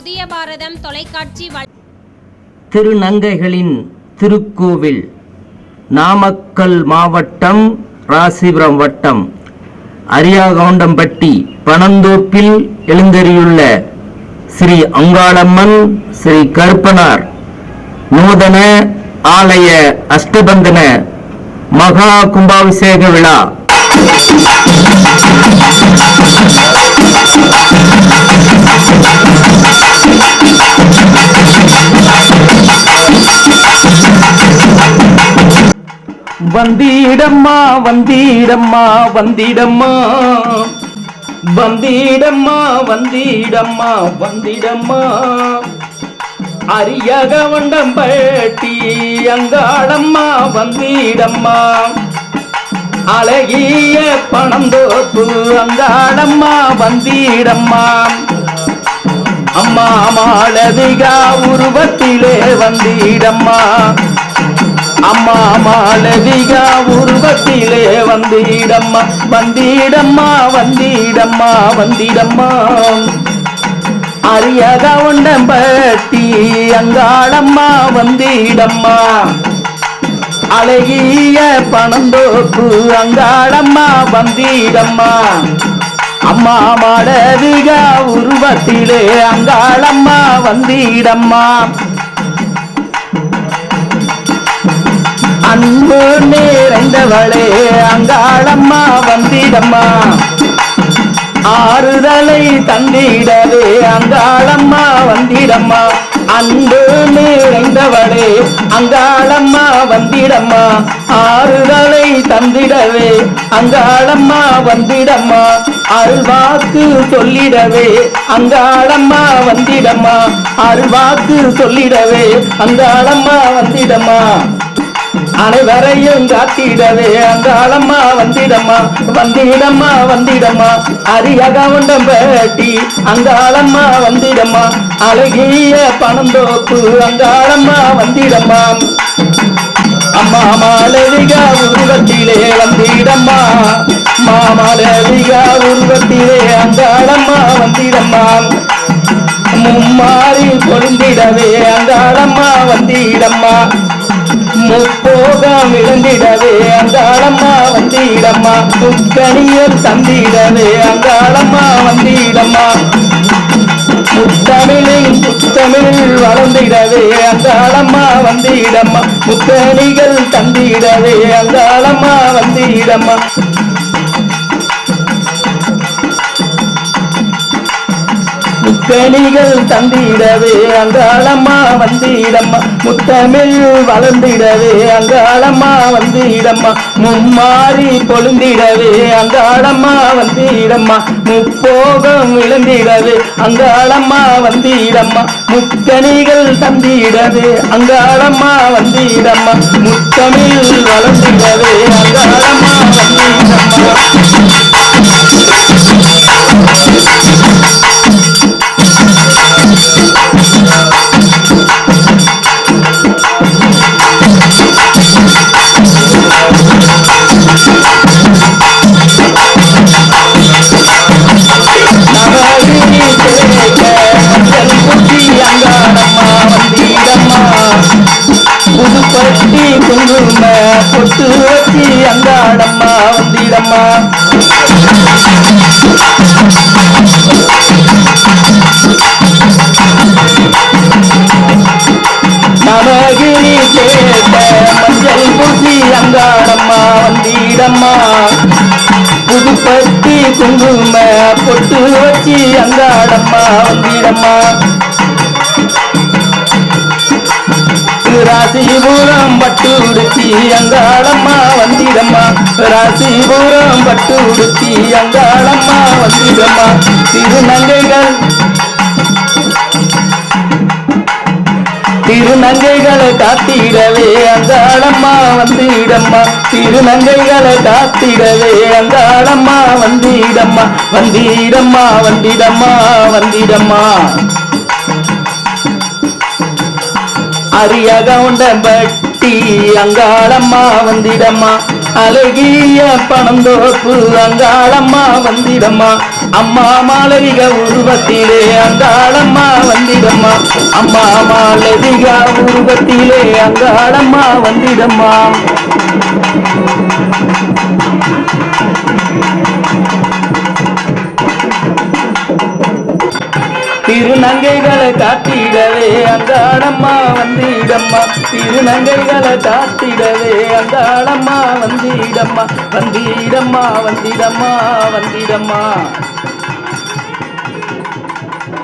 புதிய பாரதம் தொலைக்காட்சி திருநங்கைகளின் திருக்கோவில் நாமக்கல் மாவட்டம் ராசிபுரம் வட்டம் அரியாகவுண்டம்பட்டி பனந்தோப்பில் எழுந்தறியுள்ள ஸ்ரீ அங்காளம்மன் ஸ்ரீ கருப்பனார் நூதன ஆலய அஷ்டபந்தன மகா கும்பாபிஷேக விழா. வந்தீடம்மா வந்தீடம்மா வந்தீடம்மா. வந்தீடம்மா வந்தீடம்மா வந்திடம்மா. அரியக வண்டம்பட்டி அங்காளம்மா வந்தீடம்மா. அழகிய பணந்தோப்பு அங்காளம்மா வந்தீடம்மா. அம்மா மாளவிகா உருவத்திலே வந்தீடம்மா. அம்மா மாளவிகா உருவத்திலே வந்தீடம்மா வந்தீடம்மா வந்தீடம்மா வந்தீடம்மா. அரியக உண்டம்பட்டி அங்காளம்மா வந்தீடம்மா. அழகிய பணந்தோப்பு அங்காளம்மா வந்தீடம்மா. அம்மா மாடவிகா உருவத்திலே அங்காளம்மா வந்தீடம்மா. அன்பு நிறைந்தவளே அங்காளம்மா வந்திடம்மா. ஆறுதலை தந்திடவே அங்காளம்மா வந்திடம்மா. அன்பு நிறைந்தவளே அங்காளம்மா வந்திடம்மா. ஆறுதலை தந்திடவே அங்காளம்மா வந்திடம்மா. அருள்வாக்கு சொல்லிடவே அங்காளம்மா வந்திடம்மா. அருள்வாக்கு சொல்லிடவே அங்காளம்மா வந்திடம்மா. அனைவரையும் காத்திடவே. அந்த அங்காளம்மா வந்திடம்மா வந்திடம்மா வந்திடம்மா. அரியக உண்டம் பேட்டி அந்த அங்காளம்மா வந்திடம்மா. அழகிய பணந்தோப்பு அங்காளம்மா வந்திடம்மா. அம்மா மாலவிகா உருவத்திலே வந்திடம்மா. மாமாலவிகா உருவத்திலே அந்த அங்காளம்மா வந்திடம்மா. மும்மாறி பொழுந்திடவே அந்த அங்காளம்மா வந்திடம்மா. முப்போகம் இழந்திடவே அங்காளம்மா வந்தீடம்மா. முக்கணியல் தந்திடவே அங்காளம்மா வந்தீடம்மா. முத்தமிழில் முத்தமிழில் வளர்ந்திடவே அங்காளம்மா வந்தீடம்மா. முத்தணிகள் தந்திடவே அங்காளம்மா வந்தீடம்மா. முக்கணிகள் தந்திடவே அங்காளம்மா வந்திடம்மா. முத்தமிழ் வளர்ந்திடவே அங்காளம்மா வந்திடம்மா. மும்மாறி பொழுந்திடவே அங்காளம்மா வந்திடம்மா. முப்போகம் இழந்திடவே அங்காளம்மா வந்திடம்மா. முக்கணிகள் தந்திடவே அங்காளம்மா வந்திடம்மா. முத்தமிழ் வளர்ந்திடவே அங்காளம்மா வந்திடம்மா. பொட்டு வச்சி அங்காடம்மா வந்திடம்மா. நமகிரி கேட்ட மஞ்சள் பூசி அங்காடம்மா வந்திடம்மா. புதுப்பட்டி குங்கும பொட்டு வச்சி அங்காடம்மா வந்திடம்மா. ராசிபுரம் பட்டு உடுத்தி அங்காளம்மா வந்திடம்மா ராசிபுரம் பட்டு உடுத்தி அங்காளம்மா வந்திடம்மா திருநங்கைகள் திருநங்கைகளை காத்திடவே அங்காளம்மா வந்திடம்மா. திருநங்கைகளை காத்திடவே அங்காளம்மா வந்திடம்மா. வந்திடம்மா வந்திடம்மா வந்திடம்மா. அரியக உண்டம்பட்டி அங்காளம்மா வந்திடம்மா. அழகிய பணந்தோப்பு அங்காளம்மா வந்திடம்மா. அம்மா மாளவிக உருவத்திலே அங்காளம்மா வந்திடம்மா. அம்மா மாளவிக உருவத்திலே அங்காளம்மா வந்திடம்மா. திருநங்கைகளை காட்டிடவே அங்காளம்மா வந்திடம்மா. திருநங்கைகளை அந்த அங்காளம்மா வந்தீடம்மா. வந்தீடம்மா வந்திடம்மா வந்திடம்மா.